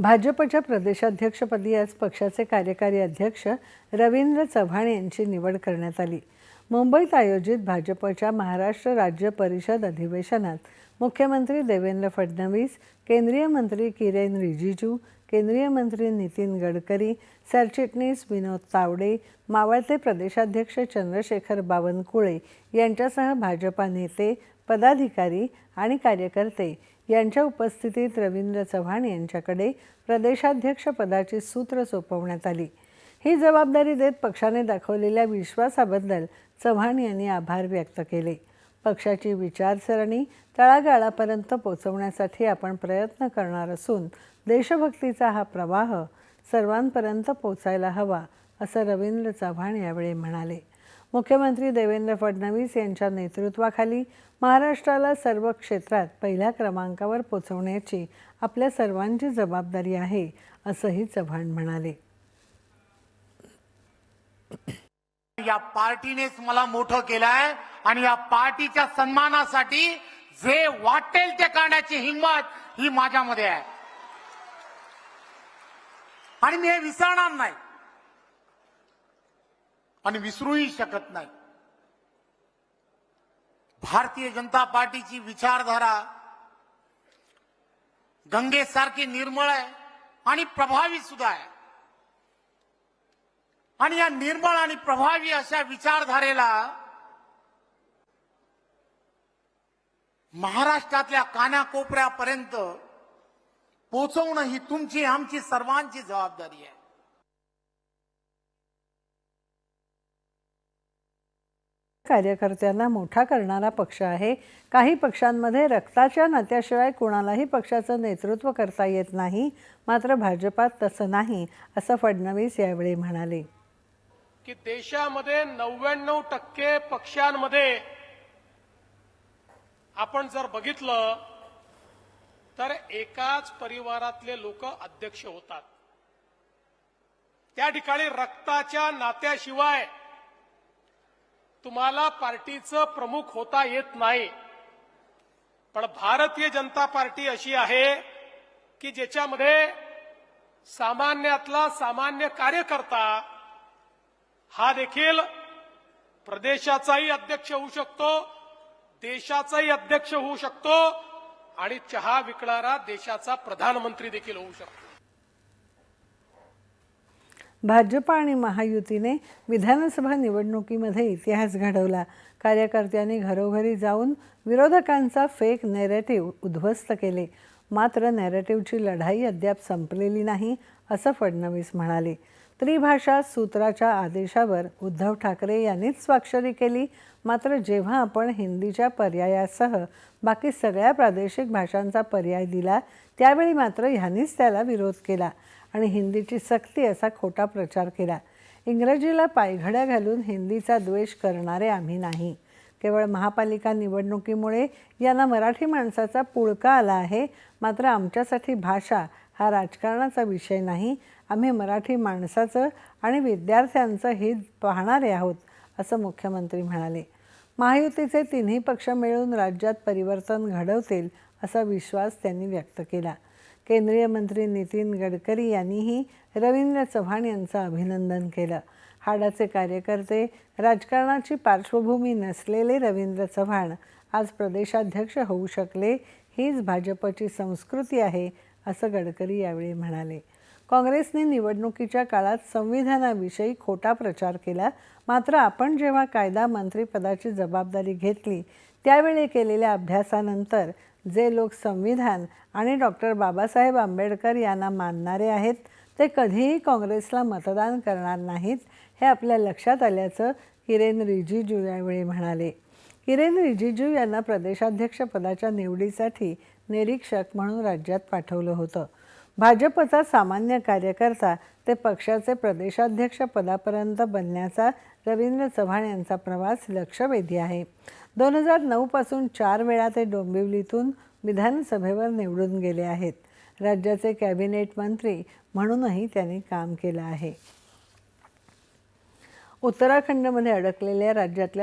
भाजपच्या प्रदेशाध्यक्षपदी आज पक्षाचे कार्यकारी अध्यक्ष रवींद्र चव्हाण यांची निवड करण्यात आली. मुंबईत आयोजित भाजपच्या महाराष्ट्र राज्य परिषद अधिवेशनात मुख्यमंत्री देवेंद्र फडणवीस केंद्रीय मंत्री किरेन रिजिजू केंद्रीय मंत्री नितीन गडकरी सरचिटणीस विनोद तावडे मावळते प्रदेशाध्यक्ष चंद्रशेखर बावनकुळे यांच्यासह भाजपा नेते पदाधिकारी आणि कार्यकर्ते यांच्या उपस्थितीत रवींद्र चव्हाण यांच्याकडे प्रदेशाध्यक्ष पदाची सूत्र सोपवण्यात आली. ही जबाबदारी देत पक्षाने दाखवलेल्या विश्वासाबद्दल चव्हाण यांनी आभार व्यक्त केले. पक्षाची विचारसरणी तळागाळापर्यंत पोचवण्यासाठी आपण प्रयत्न करणार असून देशभक्तीचा हा प्रवाह सर्वांपर्यंत पोचायला हवा असं रवींद्र चव्हाण यावेळी म्हणाले. मुख्यमंत्री देवेंद्र फडणवीस यांच्या नेतृत्वाखाली महाराष्ट्राला सर्व क्षेत्रात पहिल्या क्रमांकावर पोचवण्याची आपल्या सर्वांची जबाबदारी आहे असंही चव्हाण म्हणाले. या पार्टीनेच मला मोठं केलं आहे आणि या पार्टीच्या सन्मानासाठी जे वाटेल ते करण्याची हिंमत ही माझ्यामध्ये आहे. आणि मी हे विसरणार नाही. आणि विसरूही शकत नाही. भारतीय जनता पार्टीची विचारधारा गंगेसारखी निर्मळ आहे आणि प्रभावी सुद्धा आहे. आणि या निर्मळ आणि प्रभावी अशा विचारधारेला महाराष्ट्रातल्या कानाकोपऱ्यापर्यंत पोहोचवणं ही तुमची आमची सर्वांची जबाबदारी आहे. कार्यकर्त्यांना मोठा करणारा पक्ष आहे. काही पक्षांमध्ये रक्ताच्या नात्याशिवाय कुणालाही पक्षाचं नेतृत्व करता येत नाही. मात्र भाजपात तसं नाही असं फडणवीस यावेळी म्हणाले. की देशामध्ये नव्याण्णव टक्के पक्षांमध्ये आपण जर बघितलं तर एकाच परिवारातले लोक अध्यक्ष होतात. त्या ठिकाणी रक्ताच्या नात्याशिवाय तुम्हाला पार्टीचं प्रमुख होता येत नाही. पण भारतीय जनता पार्टी अशी आहे की ज्याच्यामध्ये सामान्यातला सामान्य कार्यकर्ता हा देखील प्रदेशाचाही अध्यक्ष होऊ शकतो देशाचाही अध्यक्ष होऊ शकतो आणि चहा विकणारा देशाचा प्रधानमंत्री देखील होऊ शकतो. भाजप आणि महायुतीने विधानसभा निवडणुकीमध्ये इतिहास घडवला. कार्यकर्त्यांनी घरोघरी जाऊन विरोधकांचा फेक नेरेटिव्ह उद्ध्वस्त केले. मात्र नॅरेटिव्हची लढाई अद्याप संपलेली नाही असं फडणवीस म्हणाले. त्रिभाषा सूत्राच्या आदेशावर उद्धव ठाकरे यांनीच स्वाक्षरी केली मात्र जेव्हा आपण हिंदीच्या पर्यायासह बाकी सगळ्या प्रादेशिक भाषांचा पर्याय दिला त्यावेळी मात्र ह्यांनीच त्याला विरोध केला आणि हिंदीची सक्ती असा खोटा प्रचार केला. इंग्रजीला पायघड्या घालून हिंदीचा द्वेष करणारे आम्ही नाही. केवळ महापालिका निवडणुकीमुळे यांना मराठी माणसाचा पुळका आला आहे. मात्र आमच्यासाठी भाषा हा राजकारणाचा विषय नाही. आम्ही मराठी माणसाचं आणि विद्यार्थ्यांचं हित पाहणारे आहोत असं मुख्यमंत्री म्हणाले. महायुतीचे तिन्ही पक्ष मिळून राज्यात परिवर्तन घडवतील असा विश्वास त्यांनी व्यक्त केला. केंद्रीय मंत्री नितीन गडकरी यांनीही रवींद्र चव्हाण यांचं अभिनंदन केलं. हाडाचे कार्यकर्ते राजकारणाची पार्श्वभूमी नसलेले रवींद्र चव्हाण आज प्रदेशाध्यक्ष होऊ शकले हीच भाजपची संस्कृती आहे असं गडकरी यावेळी म्हणाले. काँग्रेसने निवडणुकीच्या काळात संविधानाविषयी खोटा प्रचार केला. मात्र आपण जेव्हा कायदा मंत्रिपदाची जबाबदारी घेतली त्यावेळी केलेल्या अभ्यासानंतर जे लोक संविधान आणि डॉक्टर बाबासाहेब आंबेडकर यांना मानणारे आहेत ते कधीही काँग्रेसला मतदान करणार नाहीत हे आपल्या लक्षात आल्याचं किरेन रिजिजू यावेळी म्हणाले. किरेन रिजिजू यांना प्रदेशाध्यक्षपदाच्या निवडीसाठी निरीक्षक म्हणून राज्यात पाठवलं होतं. भाजपचा सामान्य कार्यकर्ता ते पक्षाचे प्रदेशाध्यक्ष पदापर्यंत बनण्याचा रवींद्र चव्हाण यांचा प्रवास लक्षवेधी आहे. दोन हजार नऊपासून चार वेळा ते डोंबिवलीतून विधानसभेवर निवडून गेले आहेत. राज्याचे कॅबिनेट मंत्री म्हणूनही त्यांनी काम केलं आहे. उत्तराखंडमध्ये अडकलेल्या राज्यातल्या